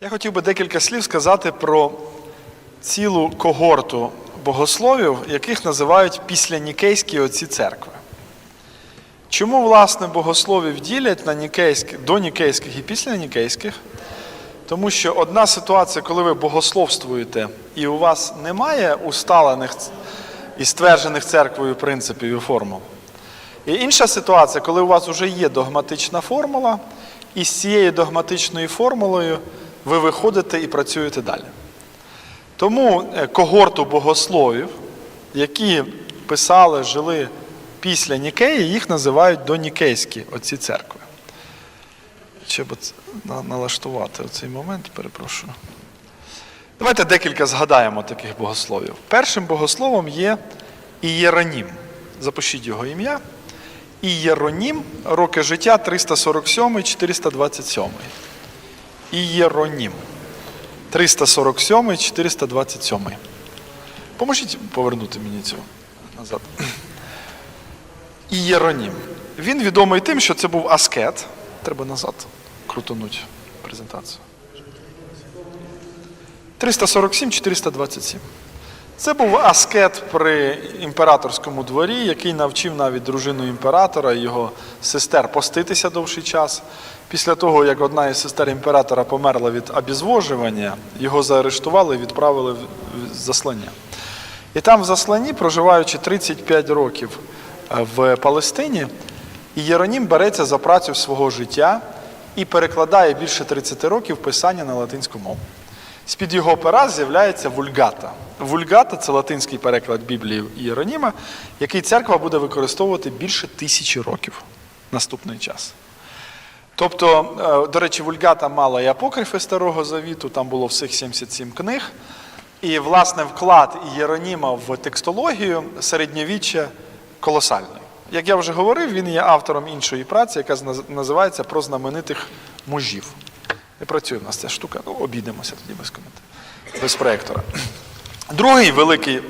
Я хотів би декілька слів сказати про цілу когорту богословів, яких називають післянікейські отці церкви. Чому, власне, богословів ділять на нікейських, до нікейських і після нікейських? Тому що одна ситуація, коли ви богословствуєте, і у вас немає усталених і стверджених церквою принципів і формул. І інша ситуація, коли у вас вже є догматична формула, і з цією догматичною формулою ви виходите і працюєте далі. Тому е, когорту богословів, які писали, жили після Нікеї, їх називають донікейські оці церкви. Ще б налаштувати оцей момент, перепрошую. Давайте декілька згадаємо таких богословів. Першим богословом є Ієронім. Запишіть його ім'я. Ієронім, роки життя 347-427. Ієронім. 347-427. Поможіть повернути мені цю назад. Ієронім. Він відомий тим, що це був аскет. Треба назад крутануть презентацію. 347-427. Це був аскет при імператорському дворі, який навчив навіть дружину імператора і його сестер поститися довший час. Після того, як одна із сестер імператора померла від обізвожування, його заарештували і відправили в заслання. І там в засланні, проживаючи 35 років е, в Палестині, Єронім береться за працю свого життя і перекладає більше 30 років писання на латинську мову. З-під його пера з'являється вульгата. Вульгата це латинський переклад Біблії Єроніма, який церква буде використовувати більше тисячі років наступний час. Тобто, е, до речі, вульгата мала і апокрифи Старого Завіту, там було всіх 77 книг. І, власне, вклад Єроніма в текстологію середньовіччя колосальний. Як я вже говорив, він є автором іншої праці, яка називається Про знаменитих мужів. Не працює в нас ця штука, ну обійдемося тоді без коментарів, без проєктора. Другий великий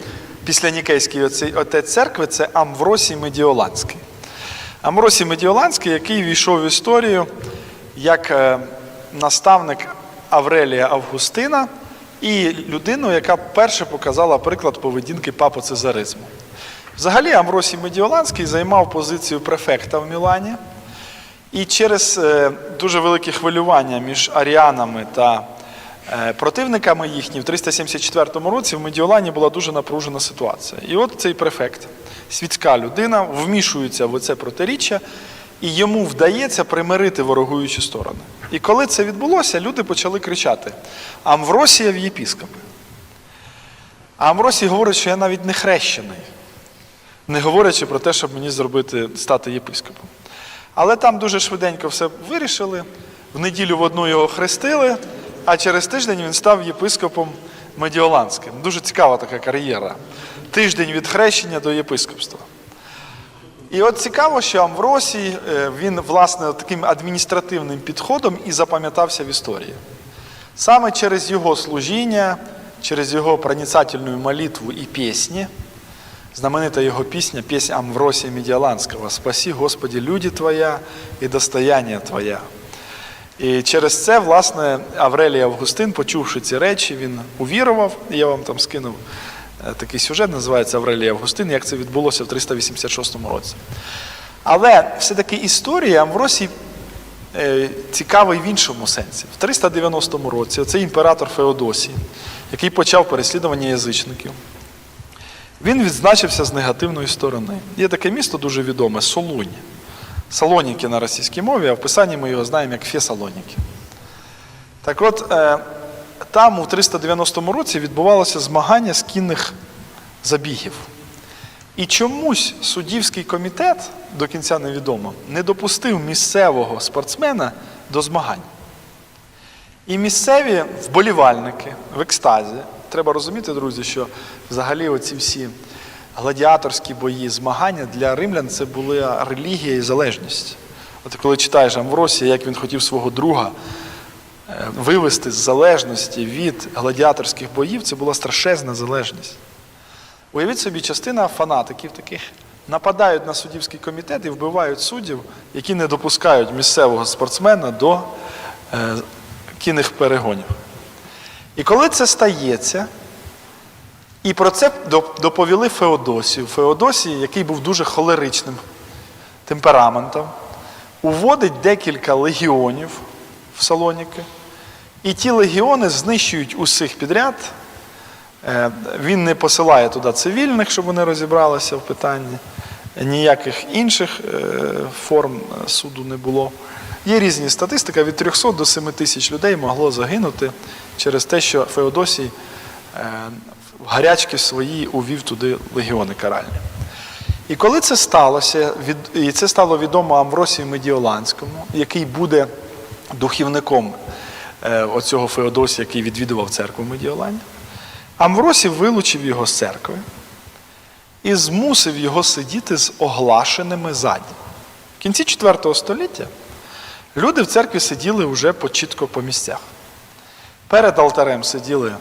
післянікейський отець церкви це Амвросій Медіоланський. Амвросій Медіоланський, який війшов в історію як е, наставник Аврелія Августина і людину, яка перше показала приклад поведінки папи Цезаризму. Взагалі, Амвросій Медіоланський займав позицію префекта в Мілані. І через е, дуже велике хвилювання між аріанами та е, противниками їхні в 374 році в Медіолані була дуже напружена ситуація. І от цей префект, світська людина, вмішується в це протиріччя, і йому вдається примирити ворогуючі сторони. І коли це відбулося, люди почали кричати: Амвросія в єпіскопи. А Амвросій говорить, що я навіть не хрещений, не говорячи про те, щоб мені зробити стати єпископом. Але там дуже швиденько все вирішили. В неділю в одну його хрестили, а через тиждень він став єпископом Медіоланським. Дуже цікава така кар'єра. Тиждень від хрещення до єпископства. І от цікаво, що Амвросій, е, він, власне, таким адміністративним підходом і запам'ятався в історії. Саме через його служіння, через його проницательну молитву і пісні, знаменита його пісня, пісня Амвросія Медіаланського «Спаси, Господи, люди Твоя і достояння Твоя». І через це, власне, Аврелій Августин, почувши ці речі, він увірував. Я вам там скинув такий сюжет, називається Аврелій Августин, як це відбулося в 386 році. Але все-таки історія Амвросій е, цікавий в іншому сенсі. В 390 році цей імператор Феодосій, який почав переслідування язичників, він відзначився з негативної сторони. Є таке місто дуже відоме Солунь. Салоніки на російській мові, а в писанні ми його знаємо як Фесалоніки. Так от, е, там у 390 році відбувалося змагання з кінних забігів. І чомусь суддівський комітет, до кінця невідомо, не допустив місцевого спортсмена до змагань. І місцеві вболівальники в екстазі. Треба розуміти, друзі, що взагалі оці всі гладіаторські бої, змагання для римлян це була релігія і залежність. От коли читаєш Амвросія, як він хотів свого друга вивести з залежності від гладіаторських боїв, це була страшезна залежність. Уявіть собі, частина фанатиків таких нападають на суддівський комітет і вбивають суддів, які не допускають місцевого спортсмена до е, кінних перегонів. І коли це стається, і про це доповіли Феодосію. Феодосій, який був дуже холеричним темпераментом, уводить декілька легіонів в Салоніки, і ті легіони знищують усіх підряд. Е, Він не посилає туди цивільних, щоб вони розібралися в питанні. Ніяких інших е, форм е, суду не було. Є різні статистика, від 300 до 7 тисяч людей могло загинути через те, що Феодосій в гарячки свої увів туди легіони каральні. І коли це сталося, і це стало відомо Амвросію Медіоланському, який буде духівником оцього Феодосія, який відвідував церкву в Медіолані, Амвросій вилучив його з церкви і змусив його сидіти з оглашеними ззаді. В кінці IV століття люди в церкві сиділи вже по- чітко по місцях. Перед алтарем сиділи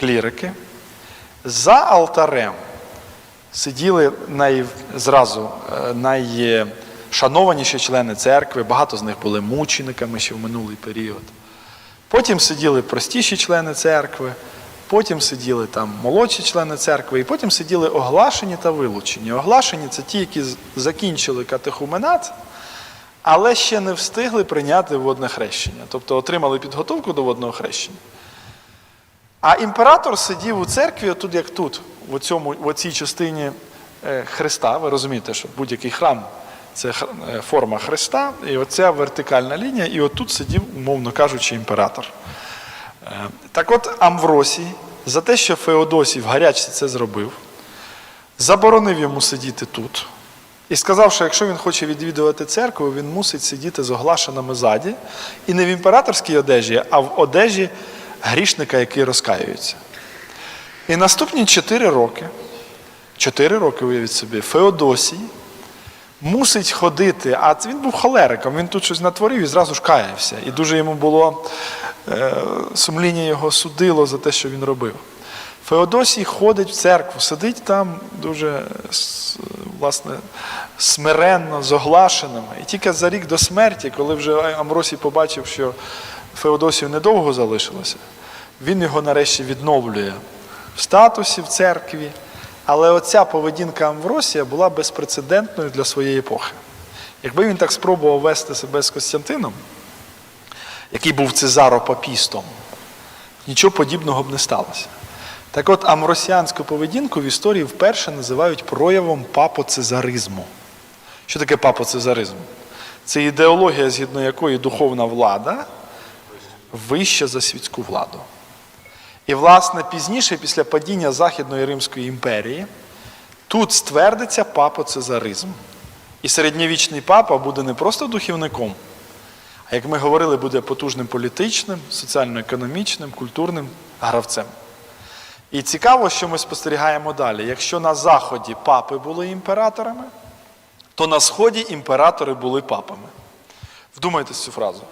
клірики, за алтарем сиділи най, зразу е, найшанованіші члени церкви, багато з них були мучениками ще в минулий період. Потім сиділи простіші члени церкви, потім сиділи там молодші члени церкви, і потім сиділи оглашені та вилучені. Оглашені це ті, які закінчили катехуменат, але ще не встигли прийняти водне хрещення, тобто отримали підготовку до водного хрещення. А імператор сидів у церкві, тут як тут, в, цьому, в цій частині е, Христа. Ви розумієте, що будь-який храм це е, форма Христа, і оця вертикальна лінія, і отут сидів, умовно кажучи, імператор. Е, Так от Амвросій, за те, що Феодосій в гарячці це зробив, заборонив йому сидіти тут. І сказав, що якщо він хоче відвідувати церкву, він мусить сидіти з оглашеними ззаді, і не в імператорській одежі, а в одежі грішника, який розкаюється. І наступні чотири роки, чотири роки, уявіть собі, Феодосій мусить ходити, а він був холериком, він тут щось натворив і зразу ж каявся. І дуже йому було е, сумління його судило за те, що він робив. Феодосій ходить в церкву, сидить там дуже власне, смиренно, з оглашеними. І тільки за рік до смерті, коли вже Амросій побачив, що Феодосію недовго залишилося, він його нарешті відновлює в статусі в церкві. Але оця поведінка Амвросія була безпрецедентною для своєї епохи. Якби він так спробував вести себе з Костянтином, який був цезаропапістом, нічого подібного б не сталося. Так от амросіанську поведінку в історії вперше називають проявом папоцезаризму. Що таке папоцезаризм? Це ідеологія, згідно якої духовна влада вища за світську владу. І, власне, пізніше, після падіння Західної Римської імперії, тут ствердиться папоцезаризм. І середньовічний папа буде не просто духівником, а як ми говорили, буде потужним політичним, соціально-економічним, культурним гравцем. І цікаво, що ми спостерігаємо далі. Якщо на Заході папи були імператорами, то на Сході імператори були папами. Вдумайтесь цю фразу.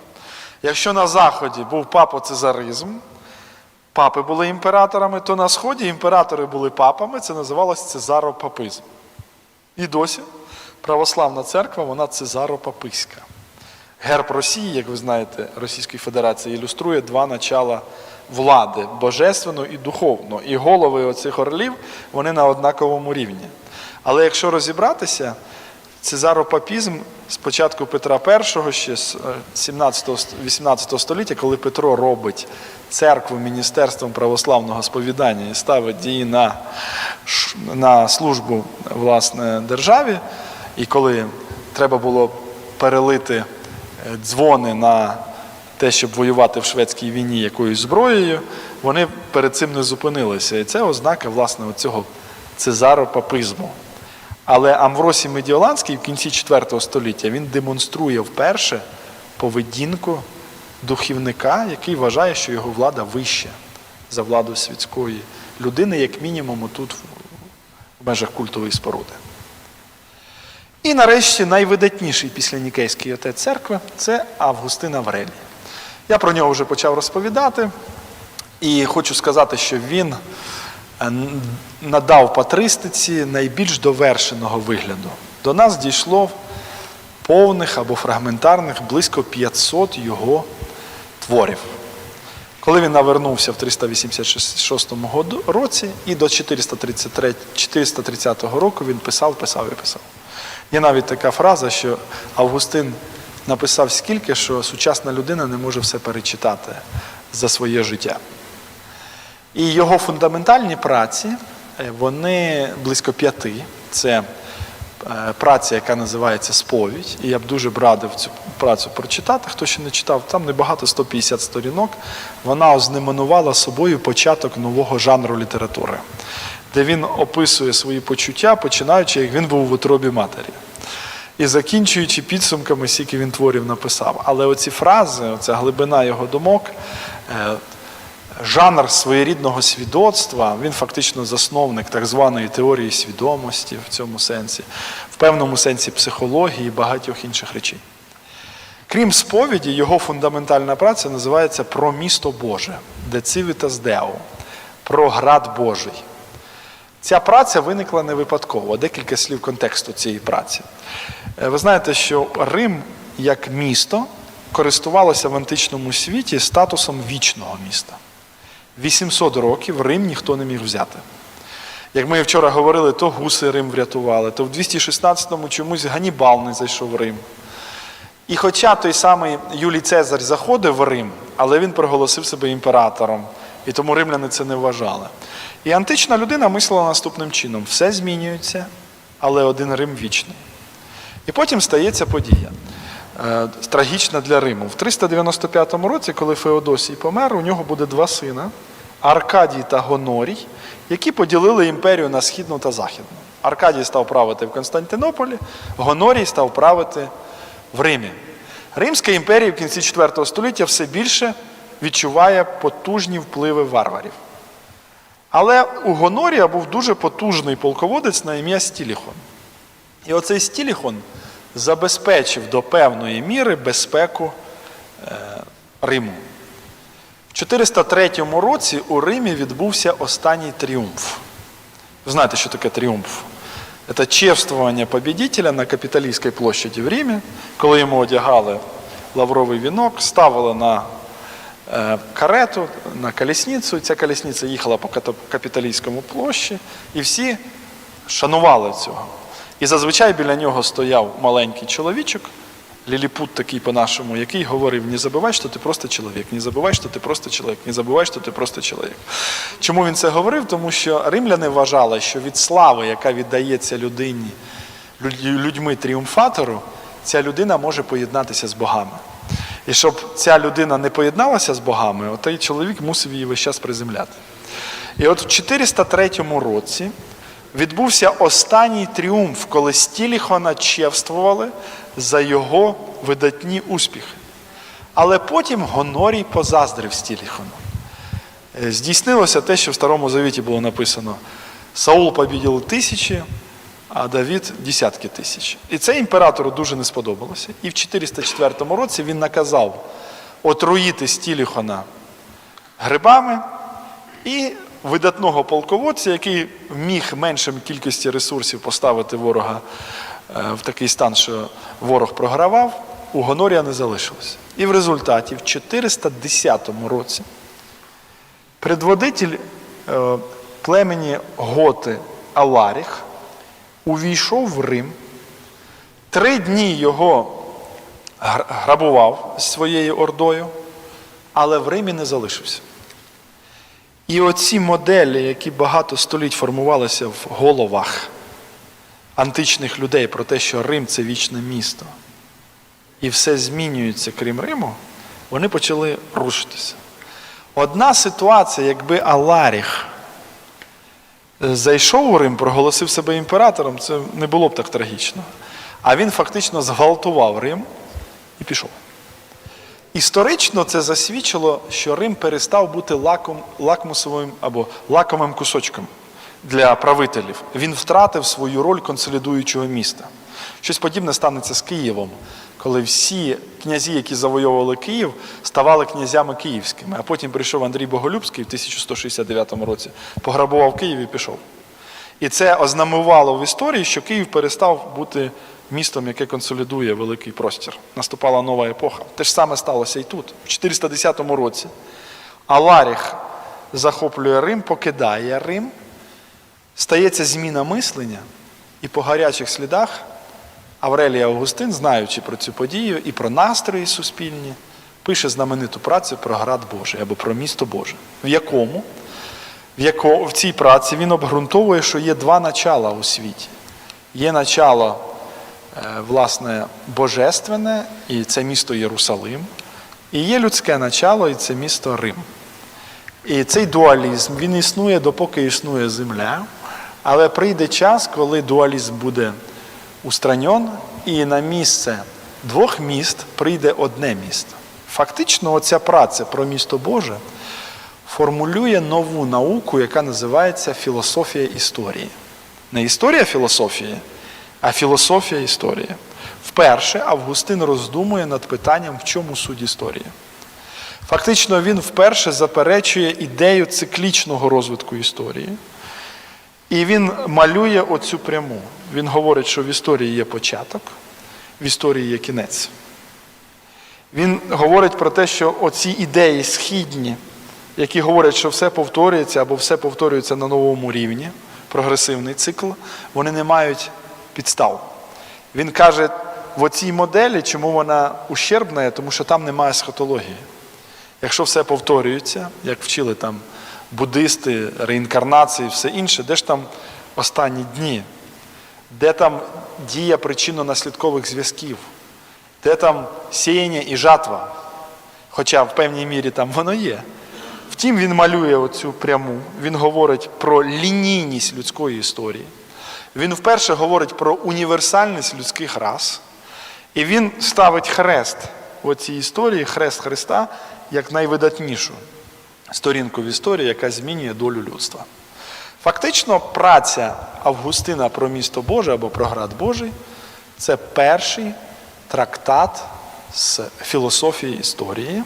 Якщо на Заході був папоцезаризм, папи були імператорами, то на Сході імператори були папами, це називалось цезаропапизм. І досі православна церква, вона цезаропаписька. Герб Росії, як ви знаєте, Російської Федерації ілюструє два начала влади божественно і духовно. І голови оцих орлів вони на однаковому рівні. Але якщо розібратися, цезаропапізм з початку Петра І, ще з 17-18 століття, коли Петро робить церкву міністерством православного сповідання і ставить її на, на службу власне державі, і коли треба було перелити е, дзвони на те, щоб воювати в шведській війні якоюсь зброєю, вони перед цим не зупинилися. І це ознака власне цього цезаропапизму. Але Амвросій Медіоланський в кінці IV століття він демонструє вперше поведінку духівника, який вважає, що його влада вища за владу світської людини, як мінімум, тут в межах культової споруди. І нарешті найвидатніший після Нікейської отець церкви це Августин Аврелій. Я про нього вже почав розповідати, і хочу сказати, що він надав патристиці найбільш довершеного вигляду. До нас дійшло повних або фрагментарних близько 500 його творів. Коли він навернувся в 386 році і до 433, 430 року він писав, писав і писав. Є навіть така фраза, що Августин написав скільки, що сучасна людина не може все перечитати за своє життя. І його фундаментальні праці, е, вони близько п'яти. Це е, праця, яка називається Сповідь. І я б дуже б радив цю працю прочитати. Хто ще не читав, там небагато 150 сторінок. Вона ознаменувала собою початок нового жанру літератури, де він описує свої почуття, починаючи, як він був в утробі матері. І закінчуючи підсумками, скільки він творів написав. Але оці фрази, оця глибина його думок, е, жанр своєрідного свідоцтва, він фактично засновник так званої теорії свідомості в цьому сенсі, в певному сенсі психології і багатьох інших речей. Крім сповіді, його фундаментальна праця називається Про місто Боже, де Civitas Deo, про град Божий. Ця праця виникла не випадково. Декілька слів контексту цієї праці. Е, Ви знаєте, що Рим як місто користувалося в античному світі статусом вічного міста. 800 років Рим ніхто не міг взяти. Як ми вчора говорили, то гуси Рим врятували, то в 216-му чомусь Ганібал не зайшов в Рим. І хоча той самий Юлій Цезарь заходив в Рим, але він проголосив себе імператором, і тому римляни це не вважали. І антична людина мислила наступним чином: все змінюється, але один Рим вічний. І потім стається подія. Е, Трагічна для Риму. В 395 році, коли Феодосій помер, у нього буде два сина Аркадій та Гонорій, які поділили імперію на східну та західну. Аркадій став правити в Константинополі, Гонорій став правити в Римі. Римська імперія в кінці IV століття все більше відчуває потужні впливи варварів. Але у Гонорія був дуже потужний полководець на ім'я Стіліхон. І оцей Стіліхон забезпечив до певної міри безпеку е, Риму. В 403 році у Римі відбувся останній тріумф. Ви знаєте, що таке тріумф? Це чествування победителя на Капітолійській площаді в Римі, коли йому одягали лавровий вінок, ставили на е, карету, на колісницю. Ця колісниця їхала по Капітолійському площі, і всі шанували цього. І зазвичай біля нього стояв маленький чоловічок, ліліпут такий по-нашому, який говорив: не забувай, що ти просто чоловік, не забувай, що ти просто чоловік, не забувай, що ти просто чоловік. Чому він це говорив? Тому що римляни вважали, що від слави, яка віддається людині, людьми тріумфатору, ця людина може поєднатися з богами. І щоб ця людина не поєдналася з богами, отей чоловік мусив її весь час приземляти. І от в 403 році відбувся останній тріумф, коли Стіліхона чевствували за його видатні успіхи. Але потім Гонорій позаздрив Стіліхону. Е, Здійснилося те, що в Старому Завіті було написано: Саул побідів тисячі, а Давід десятки тисяч. І це імператору дуже не сподобалося. І в 404 році він наказав отруїти Стіліхона грибами і видатного полководця, який міг меншим кількості ресурсів поставити ворога е, в такий стан, що ворог програвав, у Гонорія не залишилося. І в результаті, в 410 році, предводитель е, племені Готи Аларіх увійшов в Рим, три дні його грабував своєю ордою, але в Римі не залишився. І оці моделі, які багато століть формувалися в головах античних людей про те, що Рим це вічне місто, і все змінюється, крім Риму, вони почали рушитися. Одна ситуація, якби Аларіх е, зайшов у Рим, проголосив себе імператором, це не було б так трагічно. А він фактично зґвалтував Рим і пішов. Історично це засвідчило, що Рим перестав бути лаком, лакмусовим або лакомим кусочком для правителів. Він втратив свою роль консолідуючого міста. Щось подібне станеться з Києвом, коли всі князі, які завойовували Київ, ставали князями київськими. А потім прийшов Андрій Боголюбський в 1169 році, пограбував Київ і пішов. І це ознамувало в історії, що Київ перестав бути містом, яке консолідує великий простір. Наступала нова епоха. Те ж саме сталося і тут. В 410 році Аларіх захоплює Рим, покидає Рим, стається зміна мислення, і по гарячих слідах Аврелій Августин, знаючи про цю подію і про настрої суспільні, пише знамениту працю про град Божий або про місто Боже, в якому в, яко, в цій праці він обґрунтовує, що є два начала у світі. Є начало, власне, божественне, і це місто Єрусалим, і є людське начало, і це місто Рим. І цей дуалізм він існує, допоки існує земля, але прийде час, коли дуалізм буде устранен, і на місце двох міст прийде одне місто. Фактично, оця праця про місто Боже формулює нову науку, яка називається філософія історії. Не історія філософії, а філософія історії. Вперше Августин роздумує над питанням, в чому суть історії. Фактично, він вперше заперечує ідею циклічного розвитку історії. І він малює оцю пряму. Він говорить, що в історії є початок, в історії є кінець. Він говорить про те, що оці ідеї східні, які говорять, що все повторюється або все повторюється на новому рівні, прогресивний цикл, вони не мають підстав. Він каже, в оцій моделі, чому вона ущербна, тому що там немає схотології. Якщо все повторюється, як вчили там буддисти, реінкарнації, все інше, де ж там останні дні? Де там дія причинно-наслідкових зв'язків? Де там сіяння і жатва? Хоча в певній мірі там воно є. Втім, він малює оцю пряму, він говорить про лінійність людської історії. Він вперше говорить про універсальність людських рас. І він ставить хрест в цій історії, хрест Христа, як найвидатнішу сторінку в історії, яка змінює долю людства. Фактично, праця Августина про місто Боже або про град Божий це перший трактат з філософії історії.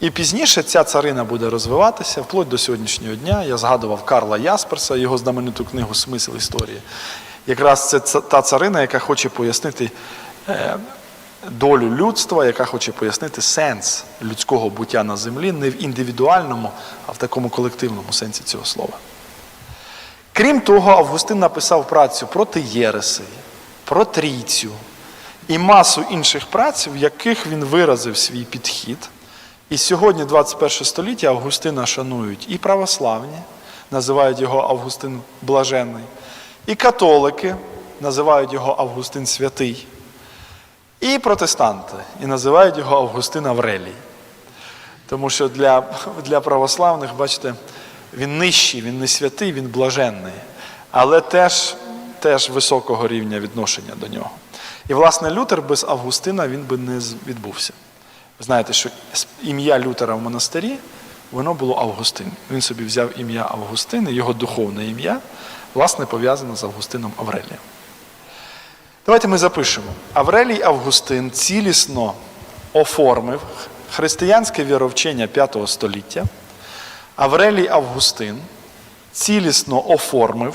І пізніше ця царина буде розвиватися вплоть до сьогоднішнього дня. Я згадував Карла Ясперса, його знамениту книгу Смисл історії. Якраз це та царина, яка хоче пояснити е, долю людства, яка хоче пояснити сенс людського буття на землі не в індивідуальному, а в такому колективному сенсі цього слова. Крім того, Августин написав працю проти Єреси, про трійцю і масу інших праць, в яких він виразив свій підхід. І сьогодні, 21 століття, Августина шанують і православні, називають його Августин Блаженний, і католики називають його Августин Святий, і протестанти, і називають його Августин Аврелій. Тому що для, для православних, бачите, він нижчий, він не святий, він блаженний, але теж, теж високого рівня відношення до нього. І, власне, Лютер без Августина він би не відбувся. Знаєте, що ім'я Лютера в монастирі, воно було Августин. Він собі взяв ім'я Августин, його духовне ім'я, власне, пов'язане з Августином Аврелієм. Давайте ми запишемо. Аврелій Августин цілісно оформив християнське віровчення V століття. Аврелій Августин цілісно оформив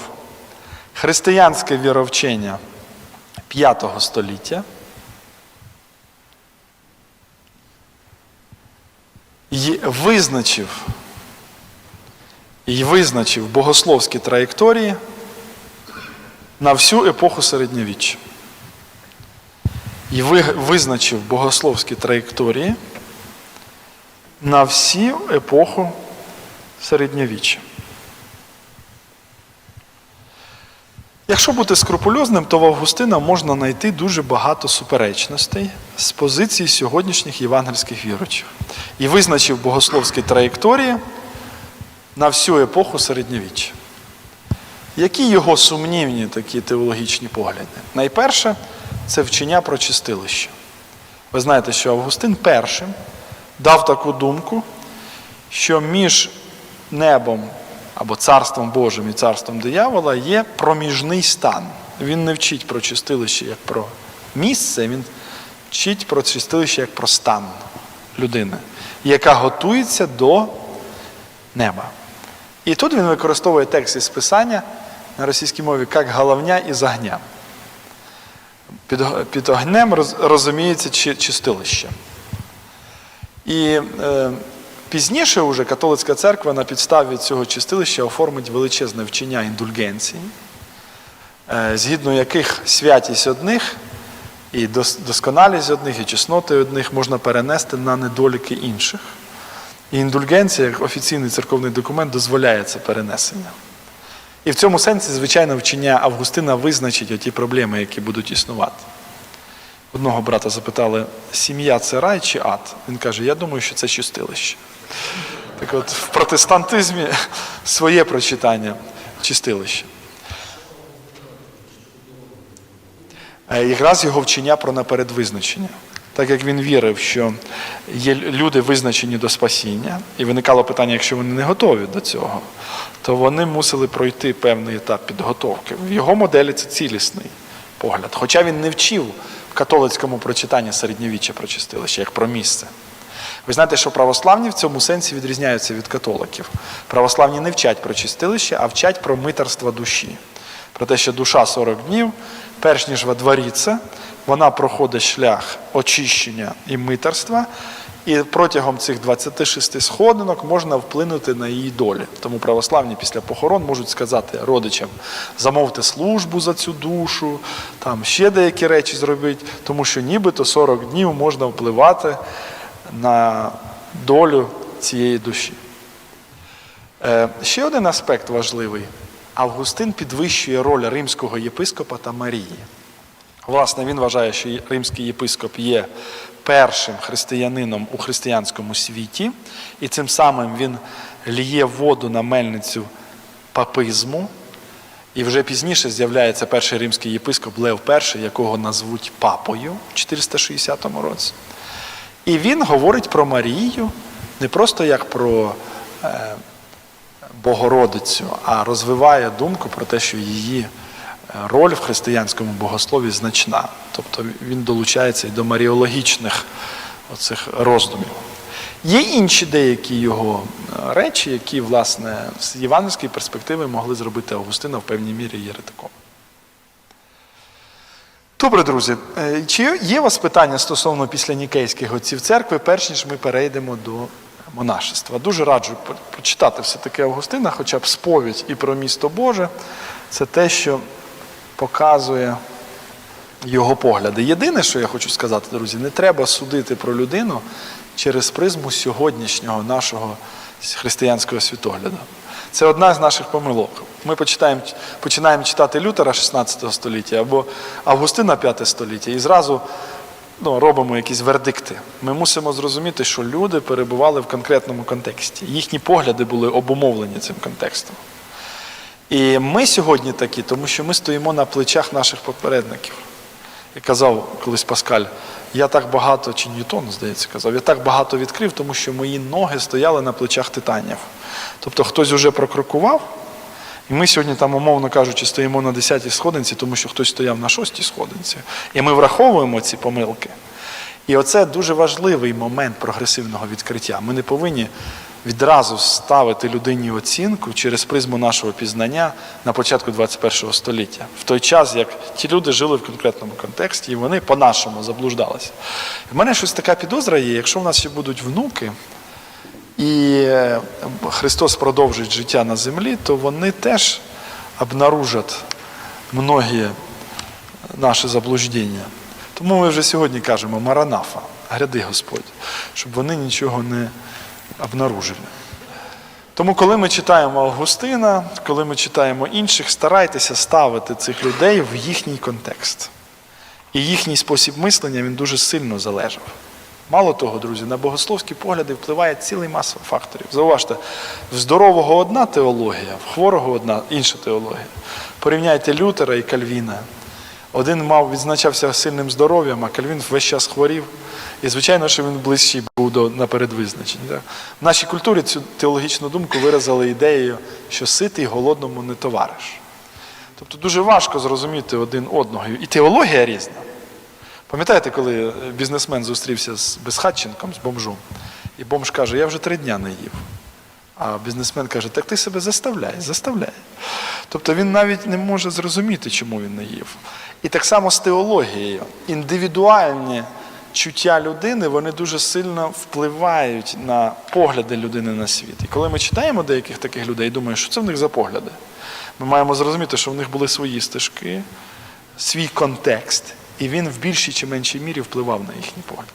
християнське віровчення V століття. І визначив, і визначив богословські траєкторії на всю епоху середньовіччя. І визначив богословські траєкторії на всю епоху середньовіччя. Якщо бути скрупульозним, то в Августина можна знайти дуже багато суперечностей з позиції сьогоднішніх євангельських віручих. І визначив богословські траєкторії на всю епоху середньовіччя. Які його сумнівні такі теологічні погляди? Найперше це вчення про чистилище. Ви знаєте, що Августин першим дав таку думку, що між небом або царством Божим і царством диявола є проміжний стан. Він не вчить про чистилище як про місце, він вчить про чистилище як про стан людини, яка готується до неба. І тут він використовує текст із Писання на російській мові як головня і загня. Під, під огнем роз, розуміється чи, чистилище. І е, пізніше уже католицька церква на підставі цього чистилища оформить величезне вчення індульгенції, е, згідно яких святість одних і дос- досконалість одних, і чесноти одних можна перенести на недоліки інших. І індульгенція, як офіційний церковний документ, дозволяє це перенесення. І в цьому сенсі, звичайно, вчення Августина визначить оті проблеми, які будуть існувати. Одного брата запитали, сім'я це рай чи ад? Він каже, я думаю, що це чистилище. Так от в протестантизмі своє прочитання чистилище. Якраз його вчення про напередвизначення. Так як він вірив, що є люди визначені до спасіння, і виникало питання, якщо вони не готові до цього, то вони мусили пройти певний етап підготовки. В його моделі це цілісний погляд. Хоча він не вчив в католицькому прочитанні середньовіччя про чистилище, як про місце. Ви знаєте, що православні в цьому сенсі відрізняються від католиків. Православні не вчать про чистилище, а вчать про митерство душі. Про те, що душа 40 днів, перш ніж водворіться, вона проходить шлях очищення і митерства, і протягом цих 26 сходинок можна вплинути на її долі. Тому православні після похорон можуть сказати родичам: замовте службу за цю душу, там ще деякі речі зробіть, тому що нібито 40 днів можна впливати на долю цієї душі. Е, Ще один аспект важливий. Августин підвищує роль римського єпископа та Марії. Власне, він вважає, що римський єпископ є першим християнином у християнському світі, і цим самим він ліє воду на мельницю папизму. І вже пізніше з'являється перший римський єпископ Лев І, якого назвуть папою в 460 році. І він говорить про Марію не просто як про е, Богородицю, а розвиває думку про те, що її е, роль в християнському богослові значна. Тобто він долучається і до маріологічних оцих роздумів. Є інші деякі його е, речі, які, власне, з євангельської перспективи могли зробити Августина в певній мірі єретиком. Добре, друзі. Е, Чи є у вас питання стосовно післянікейських отців церкви, перш ніж ми перейдемо до монашества? Дуже раджу по- почитати все-таки Августина, хоча б сповідь і про місто Боже. Це те, що показує його погляди. Єдине, що я хочу сказати, друзі, не треба судити про людину через призму сьогоднішнього нашого християнського світогляду. Це одна з наших помилок. Ми почитаємо, починаємо читати Лютера 16 століття або Августина 5 століття і зразу ну, робимо якісь вердикти. Ми мусимо зрозуміти, що люди перебували в конкретному контексті. Їхні погляди були обумовлені цим контекстом. І ми сьогодні такі, тому що ми стоїмо на плечах наших попередників. І казав колись Паскаль, я так багато, чи Ньютон, здається, казав, я так багато відкрив, тому що мої ноги стояли на плечах титанів. Тобто хтось вже прокрокував, і ми сьогодні там, умовно кажучи, стоїмо на 10-й сходинці, тому що хтось стояв на 6-й сходинці. І ми враховуємо ці помилки. І оце дуже важливий момент прогресивного відкриття. Ми не повинні відразу ставити людині оцінку через призму нашого пізнання на початку 21 століття, в той час, як ті люди жили в конкретному контексті, і вони по-нашому заблуждалися. В мене щось така підозра є, якщо в нас ще будуть внуки, і е, Христос продовжить життя на землі, то вони теж обнаружать многі наші заблуждення. Тому ми вже сьогодні кажемо Маранафа, гряди Господь, щоб вони нічого не обнаружили. Тому, коли ми читаємо Августина, коли ми читаємо інших, старайтеся ставити цих людей в їхній контекст. І їхній спосіб мислення він дуже сильно залежав. Мало того, друзі, на богословські погляди впливає цілий маса факторів. Зауважте, в здорового одна теологія, в хворого одна інша теологія. Порівняйте Лютера і Кальвіна. Один мав відзначався сильним здоров'ям, а Кальвін весь час хворів. І, звичайно, що він ближчий був до напередвизначень. В нашій культурі цю теологічну думку виразили ідеєю, що ситий голодному не товариш. Тобто дуже важко зрозуміти один одного. І теологія різна. Пам'ятаєте, коли бізнесмен зустрівся з безхатченком, з бомжом, і бомж каже, я вже три дня не їв. А бізнесмен каже, так ти себе заставляй, заставляй. Тобто він навіть не може зрозуміти, чому він не їв. І так само з теологією. Індивідуальні чуття людини вони дуже сильно впливають на погляди людини на світ. І коли ми читаємо деяких таких людей, думаємо, що це в них за погляди. Ми маємо зрозуміти, що в них були свої стежки, свій контекст, і він в більшій чи меншій мірі впливав на їхній погляд.